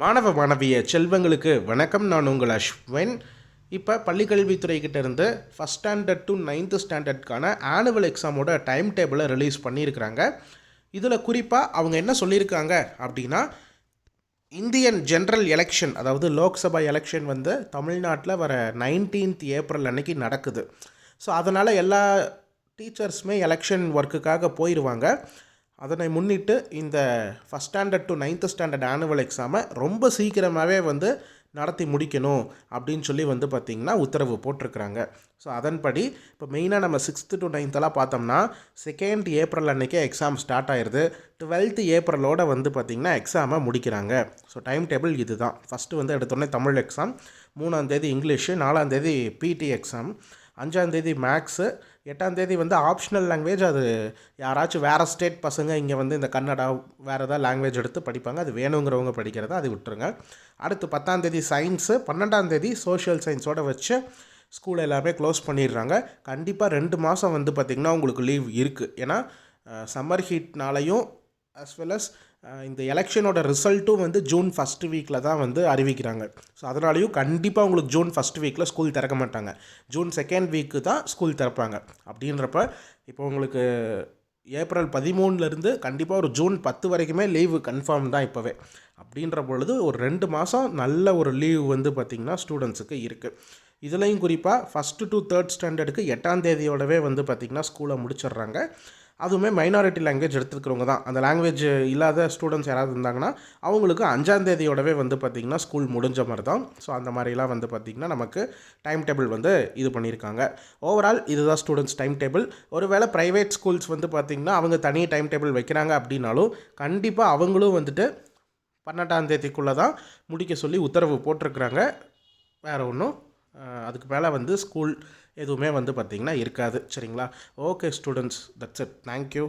மாணவ மாணவிய செல்வங்களுக்கு வணக்கம். நான் உங்கள் அஸ்வின். இப்போ பள்ளிக்கல்வித்துறைக்கிட்ட இருந்து ஃபஸ்ட் ஸ்டாண்டர்ட் டு நைன்த்து ஸ்டாண்டர்ட்கான ஆனுவல் எக்ஸாமோட டைம் டேபிளை ரிலீஸ் பண்ணியிருக்கிறாங்க. இதில் குறிப்பாக அவங்க என்ன சொல்லியிருக்காங்க அப்படின்னா இந்தியன் ஜென்ரல் எலெக்ஷன் அதாவது லோக்சபா எலெக்ஷன் வந்து தமிழ்நாட்டில் வர நைன்டீன்த் ஏப்ரல் அன்னைக்கு நடக்குது. ஸோ அதனால் எல்லா டீச்சர்ஸுமே எலெக்ஷன் ஒர்க்குக்காக போயிடுவாங்க அதனை முன்னிட்டு இந்த first standard to ninth standard annual எக்ஸாமை ரொம்ப சீக்கிரமாகவே வந்து நடத்தி முடிக்கணும் அப்படின்னு சொல்லி வந்து பார்த்திங்கன்னா உத்தரவு போட்டிருக்கிறாங்க. ஸோ அதன்படி இப்போ மெயினாக நம்ம சிக்ஸ்த்து டு நைன்த்தெல்லாம் பார்த்தோம்னா செகண்ட் ஏப்ரல் அன்றைக்கே எக்ஸாம் ஸ்டார்ட் ஆயிடுது டுவெல்த்து ஏப்ரலோட வந்து பார்த்திங்கன்னா எக்ஸாமை முடிக்கிறாங்க. ஸோ டைம் டேபிள் இது தான் ஃபஸ்ட்டு வந்து எடுத்தோடனே தமிழ் எக்ஸாம் மூணாந்தேதி இங்கிலீஷு நாலாந்தேதி பிடி எக்ஸாம் அஞ்சாந்தேதி மேக்ஸு எட்டாந்தேதி வந்து ஆப்ஷனல் லாங்குவேஜ் அது யாராச்சும் வேறு ஸ்டேட் பசங்க இங்கே வந்து இந்த கன்னடா வேறு ஏதாவது லாங்குவேஜ் எடுத்து படிப்பாங்க. அது வேணுங்கிறவங்க படிக்கிறத அது விட்டுருங்க. அடுத்து பத்தாந்தேதி சயின்ஸு பன்னெண்டாந்தேதி சோஷியல் சயின்ஸோடு வச்சு ஸ்கூல் எல்லாமே க்ளோஸ் பண்ணிடுறாங்க. கண்டிப்பாக ரெண்டு மாதம் வந்து பார்த்திங்கன்னா உங்களுக்கு லீவ் இருக்குது ஏன்னா சம்மர் ஹீட்னாலையும் அஸ் வெல் அஸ் இந்த எலெக்ஷனோட ரிசல்ட்டும் வந்து ஜூன் ஃபஸ்ட் வீக்கில் தான் வந்து அறிவிக்கிறாங்க. ஸோ அதனாலையும் கண்டிப்பாக உங்களுக்கு ஜூன் ஃபஸ்ட் வீக்கில் ஸ்கூல் திறக்க மாட்டாங்க. ஜூன் செகண்ட் வீக்கு தான் ஸ்கூல் திறப்பாங்க. அப்படின்றப்ப இப்போ உங்களுக்கு ஏப்ரல் பதிமூணுலேருந்து கண்டிப்பாக ஒரு ஜூன் பத்து வரைக்குமே லீவு கன்ஃபார்ம் தான் இப்போவே. அப்படின்ற பொழுது ஒரு ரெண்டு மாதம் நல்ல ஒரு லீவ் வந்து பார்த்திங்கன்னா ஸ்டூடெண்ட்ஸுக்கு இருக்குது இதுலேயும் குறிப்பாக ஃபஸ்ட்டு டு தேர்ட் ஸ்டாண்டர்டுக்கு எட்டாம் தேதியோடவே வந்து பார்த்திங்கன்னா ஸ்கூலை முடிச்சிடுறாங்க. அதுவுமே மைனாரிட்டி லாங்குவேஜ் எடுத்துருக்கிறவங்க தான். அந்த லாங்குவேஜ் இல்லாத ஸ்டூடெண்ட்ஸ் யாராவது இருந்தாங்கன்னா அவங்களுக்கு அஞ்சாம் தேதியோடவே வந்து பார்த்திங்கன்னா ஸ்கூல் முடிஞ்ச மாதிரி தான். ஸோ அந்த மாதிரிலாம் வந்து பார்த்திங்கன்னா நமக்கு டைம் டேபிள் வந்து இது பண்ணியிருக்காங்க. ஓவரால் இதுதான் ஸ்டூடெண்ட்ஸ் டைம் டேபிள் ஒருவேளை ப்ரைவேட் ஸ்கூல்ஸ் வந்து பார்த்திங்கன்னா அவங்க தனி டைம் டேபிள் வைக்கிறாங்க அப்படின்னாலும் கண்டிப்பாக அவங்களும் வந்துட்டு பன்னெண்டாம் தேதிக்குள்ளே தான் முடிக்க சொல்லி உத்தரவு போட்டிருக்கிறாங்க. வேறு ஒன்றும் அதுக்கு மேலே வந்து ஸ்கூல் எதுவுமே வந்து பார்த்திங்கன்னா இருக்காது சரிங்களா? Okay students that's it thank you